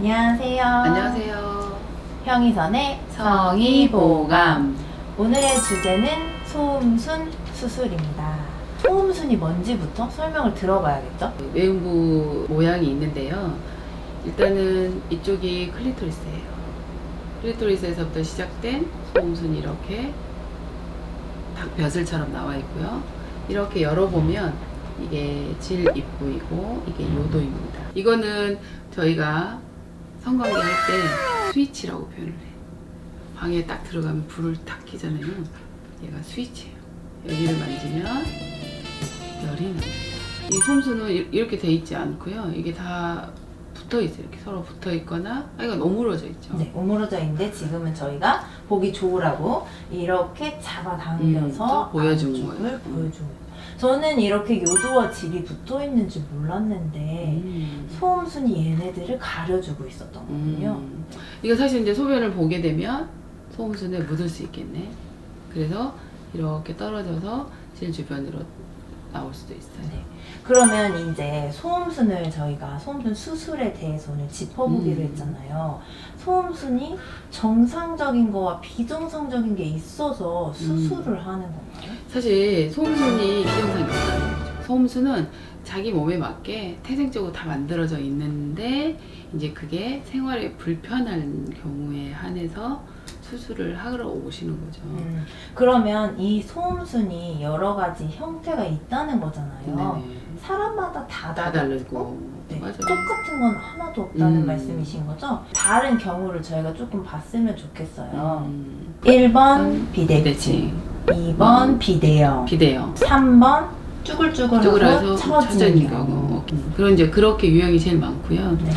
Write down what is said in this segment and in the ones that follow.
안녕하세요. 안녕하세요. 형이선의 성의보감. 오늘의 주제는 소음순 수술입니다. 소음순이 뭔지부터 설명을 들어봐야겠죠? 외음부 모양이 있는데요. 일단은 이쪽이 클리토리스예요. 클리토리스에서부터 시작된 소음순이 이렇게 닭 벼슬처럼 나와 있고요. 이렇게 열어보면 이게 질 입구이고 이게 요도입니다. 이거는 저희가 성관계 할 때 스위치라고 표현을 해요. 방에 딱 들어가면 불을 딱 켜잖아요. 얘가 스위치예요. 여기를 만지면 열이 납니다. 이 솜수는 이- 이렇게 돼 있지 않고요. 이게 다 붙어 있어요. 이렇게 서로 붙어 있거나, 아, 이건 오므러져 있죠. 네, 오므러져 있는데 지금은 저희가 보기 좋으라고 이렇게 잡아 당겨서 음, 또 보여주는 거예요. 보여주는 거예요. 저는 이렇게 요도와 질이 붙어 있는지 몰랐는데 음. 소음순이 얘네들을 가려주고 있었던 거군요. 음. 이거 사실 이제 소변을 보게 되면 소음순에 묻을 수 있겠네. 그래서 이렇게 떨어져서 질 주변으로 나올 수도 있어요. 네. 그러면 이제 소음순을 저희가 소음순 수술에 대해서 오늘 짚어보기로 음. 했잖아요. 소음순이 정상적인 거와 비정상적인 게 있어서 수술을 하는 건가요? 사실 소음순이 없다는 거죠. 소음순은 자기 몸에 맞게 태생적으로 다 만들어져 있는데 이제 그게 생활에 불편한 경우에 한해서 수술을 하러 오시는 거죠. 음, 그러면 이 소음순이 여러 가지 형태가 있다는 거잖아요. 네네. 사람마다 다 다 다르고 다르고 네, 맞아요. 똑같은 건 하나도 없다는 음. 말씀이신 거죠? 다른 경우를 저희가 조금 봤으면 좋겠어요. 음, 1번 비대칭, 비대칭, 2번 비대형, 비대형. 3번 쭈글쭈글하고 처진 처진 경우. 경우. 음, 그런 이제 그렇게 유형이 제일 많고요. 네.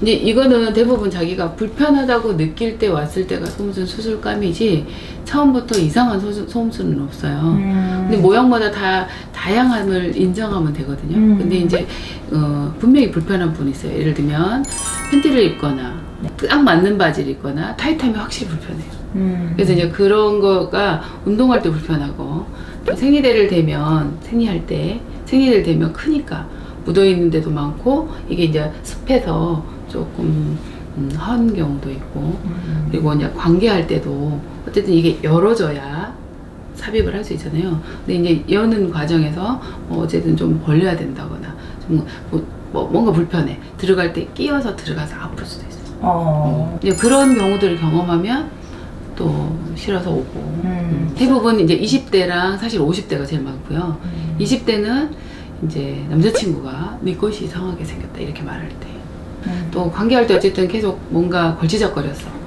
이제 이거는 대부분 자기가 불편하다고 느낄 때 왔을 때가 소음순 수술감이지 처음부터 이상한 소수, 소음순은 없어요. 음. 근데 모양마다 다 다양함을 인정하면 되거든요. 음. 근데 이제 어, 분명히 불편한 분이 있어요. 예를 들면 팬티를 입거나 네. 딱 맞는 바지를 입거나 타이트하면 확실히 불편해요. 음. 그래서 이제 그런 거가 운동할 때 불편하고 또 생리대를 대면 생리할 때 생리대를 대면 크니까 묻어 있는 데도 많고 이게 이제 습해서 조금 음, 헌 경우도 있고 음. 그리고 이제 관계할 때도 어쨌든 이게 열어져야 삽입을 할 수 있잖아요. 근데 이제 여는 과정에서 뭐 어쨌든 좀 벌려야 된다거나 좀 뭐, 뭐 뭔가 불편해 들어갈 때 끼어서 들어가서 아플 수도 있어요. 어. 이제 그런 경우들을 경험하면 또 싫어서 오고 음. 대부분 이제 20대랑 사실 50대가 제일 많고요. 음. 20대는 이제 남자친구가 네 것이 이상하게 생겼다 이렇게 말할 때. 음. 또 관계할 때 어쨌든 계속 뭔가 걸치적거렸어.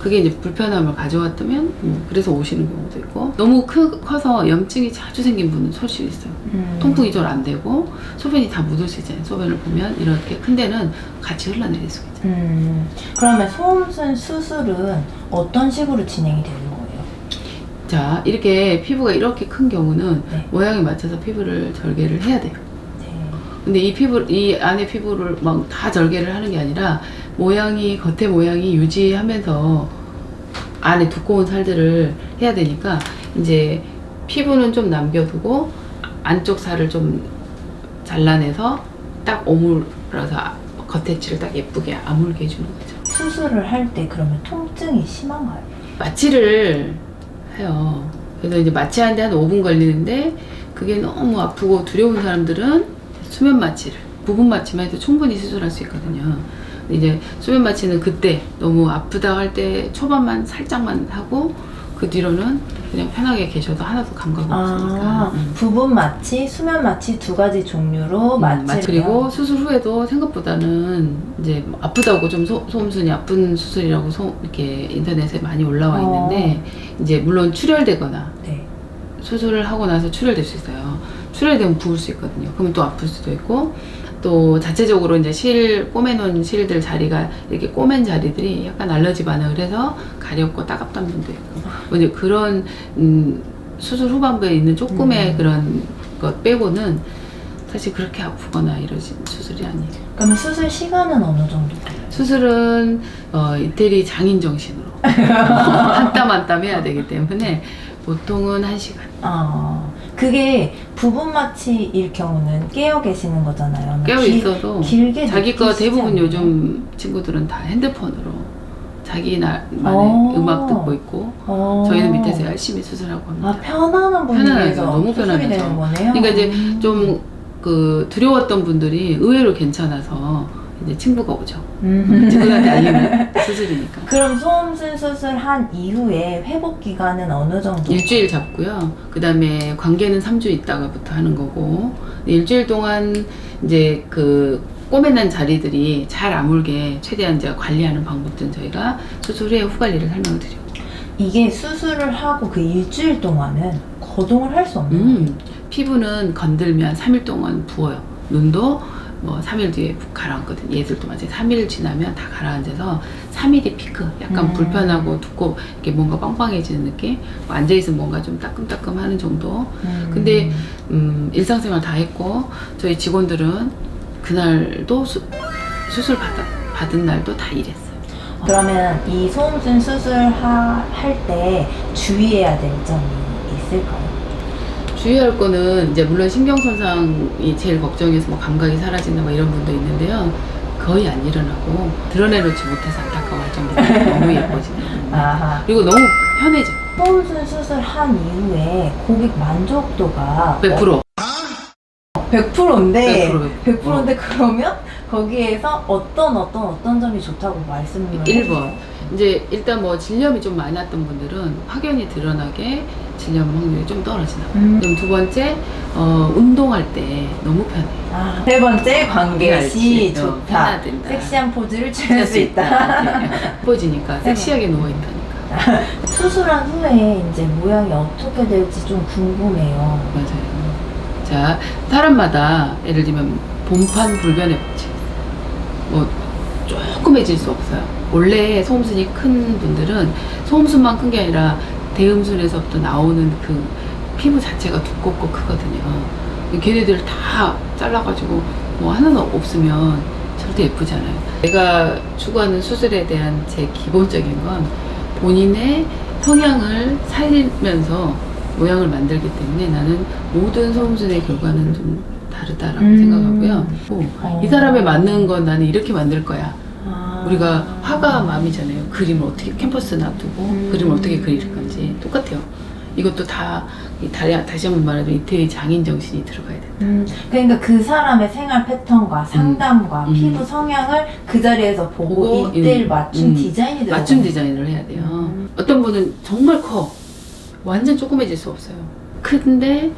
그게 이제 불편함을 가져왔다면 음, 그래서 오시는 경우도 있고 너무 크, 커서 염증이 자주 생긴 분은 솔직히 있어요. 음. 통풍이 잘안 되고 소변이 다 묻을 수 있잖아요. 소변을 보면 이렇게 큰 데는 같이 흘러내릴 수가 있잖아요. 음. 그러면 소음순 수술은 어떤 식으로 진행이 되는 거예요? 자 이렇게 피부가 이렇게 큰 경우는 네. 모양에 맞춰서 피부를 절개를 해야 돼요. 네. 근데 이 피부 이 안에 피부를 막 다 절개를 하는 게 아니라 모양이 겉에 모양이 유지하면서 안에 두꺼운 살들을 해야 되니까 이제 피부는 좀 남겨두고 안쪽 살을 좀 잘라내서 딱 오물어서 겉에 칠을 딱 예쁘게 아물게 해주는 거죠. 수술을 할 때 그러면 통증이 심한가요? 마취를 해요. 그래서 이제 마취하는데 한 5분 걸리는데 그게 너무 아프고 두려운 사람들은 수면 마취를 부분 마취만 해도 충분히 수술할 수 있거든요. 이제 수면 마취는 그때 너무 아프다 할 때 초반만 살짝만 하고 그 뒤로는 그냥 편하게 계셔도 하나도 감각 없으니까. 아, 음. 부분 마취, 수면 마취 두 가지 종류로 음, 마취 그리고 수술 후에도 생각보다는 이제 뭐 아프다고 좀 소, 소음순이 아픈 수술이라고 소, 이렇게 인터넷에 많이 올라와 어. 있는데 이제 물론 출혈되거나 네. 수술을 하고 나서 출혈될 수 있어요. 출혈되면 부을 수 있거든요. 그러면 또 아플 수도 있고 또 자체적으로 이제 실 꼬매놓은 실들 자리가 이렇게 꼬맨 자리들이 약간 알러지 반응을 해서 가렵고 따갑다는 분도 있고 뭐 이제 그런 음, 수술 후반부에 있는 조금의 음. 그런 것 빼고는 사실 그렇게 아프거나 이러진 수술이 아니에요. 그러면 수술 시간은 어느 정도? 수술은 어, 이태리 장인 정신으로 한 땀 한 땀 해야 되기 때문에 보통은 1시간. 어, 그게 부분 마취일 경우는 깨어 계시는 거잖아요. 깨어 길- 있어도 길게 자기 거 대부분 않나요? 요즘 친구들은 다 핸드폰으로 자기 나만의 어. 음악 듣고 있고 어. 저희는 밑에서 열심히 수술하고 합니다. 아 편안한 분위기에서. 너무 편안하죠. 그러니까 이제 음. 좀그 두려웠던 분들이 의외로 괜찮아서 이제 친구가 오죠. 음. 친구한테 알리는 수술이니까. 그럼 소음순 수술한 이후에 회복 기간은 어느 정도? 일주일 잡고요. 그 다음에 관계는 3주 있다가부터 하는 거고, 일주일 동안 이제 그 꼬매난 자리들이 잘 아물게 최대한 이제 관리하는 방법들은 저희가 수술 후에 후관리를 설명을 드려요. 이게 수술을 하고 그 일주일 동안은 거동을 할 수 없는. 음, 피부는 건들면 3일 동안 부어요. 눈도 뭐 3일 뒤에 가라앉거든. 얘들도 마찬가지. 3일 지나면 다 가라앉아서 3일이 피크. 약간 음. 불편하고 두껍, 이렇게 뭔가 빵빵해지는 느낌? 뭐 앉아있으면 뭔가 좀 따끔따끔 하는 정도. 음. 근데 음, 일상생활 다 했고 저희 직원들은 그날도 수, 수술 받, 받은 날도 다 일했어요. 그러면 이 소음순 수술할 때 주의해야 될 점이 있을까요? 주의할 거는 이제 물론 신경 손상이 제일 걱정해서 뭐 감각이 사라진다 뭐 이런 분도 있는데요. 거의 안 일어나고 드러내놓지 못해서 안타까워할 정도로 너무 예뻐지네요. 그리고 너무 편해져. 소음순 수술한 이후에 고객 만족도가 100%. 100%인데 100%. 100%인데 그러면 거기에서 어떤 어떤 어떤 점이 좋다고 말씀을 1번. 이제 일단 뭐 질염이 좀 많았던 분들은 확연히 드러나게 질염 확률이 좀 떨어지나. 음. 그럼 두 번째, 어, 운동할 때 너무 편해. 아, 세 번째 관계 시 그렇지. 어, 좋다. 편하된다. 섹시한 포즈를 취할 수 있다. 예뻐지니까 섹시하게 누워 있다니까. 수술한 후에 이제 모양이 어떻게 될지 좀 궁금해요. 맞아요. 자, 사람마다 예를 들면 본판 불변의 법칙. 뭐 조금해질 수 없어요. 원래 소음순이 큰 분들은 소음순만 큰 게 아니라 대음순에서부터 나오는 그 피부 자체가 두껍고 크거든요. 걔네들 다 잘라가지고 뭐 하나도 없으면 절대 예쁘지 않아요. 내가 추구하는 수술에 대한 제 기본적인 건 본인의 성향을 살리면서 모양을 만들기 때문에 나는 모든 소음순의 결과는 좀 다르다라고 음. 생각하고요. 또 어. 이 사람에 맞는 건 나는 이렇게 만들 거야. 아. 우리가 화가 마음이잖아요. 그림을 어떻게 캠퍼스 놔두고 음. 그림을 어떻게 그릴 건지 똑같아요. 이것도 다이 다시, 다시 한번 말해도 이태의 장인 정신이 들어가야 돼. 음, 그러니까 그 사람의 생활 패턴과 상담과 음. 피부 성향을 그 자리에서 보고 음, 맞춤 음. 디자인이 맞춤 디자인을 해야 돼요. 음. 어떤 분은 정말 커. 완전 조그매질 수 없어요. 큰데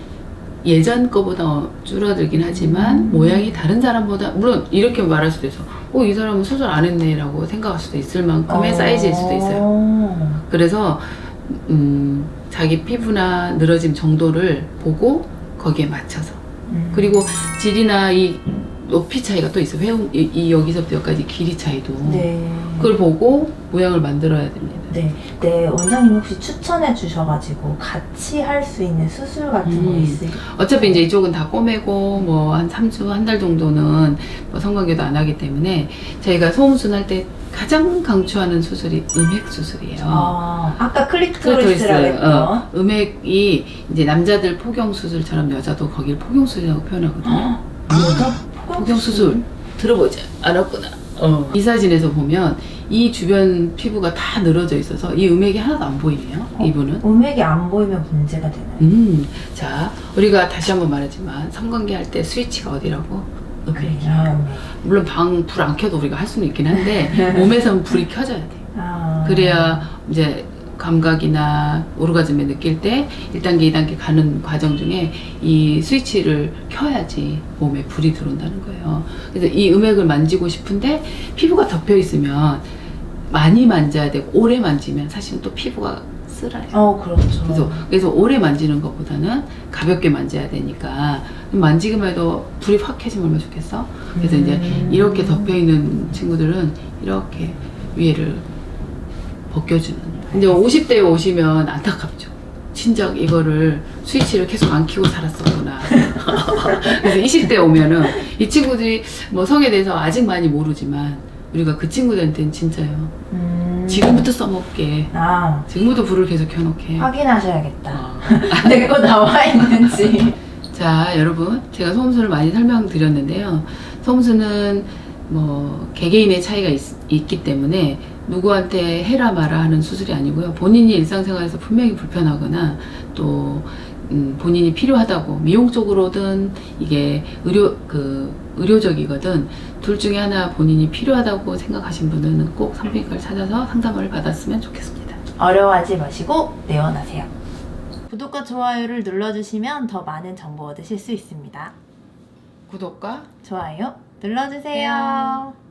예전 거보다 줄어들긴 하지만 음. 모양이 다른 사람보다 물론 이렇게 말할 수도 있어. 어, 이 사람은 수술 안 했네라고 생각할 수도 있을 만큼의 사이즈일 수도 있어요. 그래서 음, 자기 피부나 늘어짐 정도를 보고 거기에 맞춰서 음. 그리고 질이나 이 높이 차이가 또 있어요. 회음 이, 이 여기서부터 여기까지 길이 차이도 네. 그걸 보고 모양을 만들어야 됩니다. 네. 네, 원장님 혹시 추천해 주셔가지고 같이 할 수 있는 수술 같은 거 음. 있을까요? 어차피 이제 이쪽은 다 꼬매고 뭐 한 3주 한 달 정도는 뭐 성관계도 안 하기 때문에 저희가 소음순 할 때 가장 강추하는 수술이 음핵 수술이에요. 아, 아까 클리토리스, 클리토리스라고 했던 어, 음핵이 이제 남자들 포경 수술처럼 여자도 거길 포경 수술이라고 표현하거든요. 여자 포경 수술 들어보지 않았구나. 어. 이 사진에서 보면 이 주변 피부가 다 늘어져 있어서 이 음핵이 하나도 안 보이네요. 어? 이분은. 음액이 안 보이면 문제가 되나요? 음, 자, 우리가 다시 한번 말하지만 성관계 할 때 스위치가 어디라고? 그래, 음핵이야. 아, 음액. 물론 방 불 안 켜도 우리가 할 수는 있긴 한데 몸에선 불이 켜져야 돼. 아. 그래야 이제 감각이나 오르가즘에 느낄 때 1단계, 2단계 가는 과정 중에 이 스위치를 켜야지 몸에 불이 들어온다는 거예요. 그래서 이 음액을 만지고 싶은데 피부가 덮여 있으면 많이 만져야 되고 오래 만지면 사실은 또 피부가 쓰라요. 어, 그렇죠. 그래서 그래서 오래 만지는 것보다는 가볍게 만져야 되니까 만지기만 해도 불이 확 켜지면 얼마나 좋겠어? 그래서 이제 음. 이렇게 덮여 있는 친구들은 이렇게 위에를 벗겨주는. 이제 50대에 오시면 안타깝죠. 진작 이거를 스위치를 계속 안 켜고 살았었구나. 그래서 20대 오면은 이 친구들이 뭐 성에 대해서 아직 많이 모르지만 우리가 그 친구들한테는 진짜요. 음. 지금부터 써먹게. 아, 지금부터 불을 계속 켜놓게. 확인하셔야겠다. 어, 내 거 나와 있는지. 자, 여러분, 제가 소음수를 많이 설명드렸는데요. 소음수는 뭐 개개인의 차이가 있, 기 때문에 누구한테 해라 마라 하는 수술이 아니고요. 본인이 일상생활에서 분명히 불편하거나 또 음, 본인이 필요하다고 미용적으로든 이게 의료 그 의료적이거든 둘 중에 하나 본인이 필요하다고 생각하신 분은 꼭 성형외과를 찾아서 상담을 받았으면 좋겠습니다. 어려워하지 마시고 내원하세요. 구독과 좋아요를 눌러주시면 더 많은 정보 얻으실 수 있습니다. 구독과 좋아요 눌러주세요.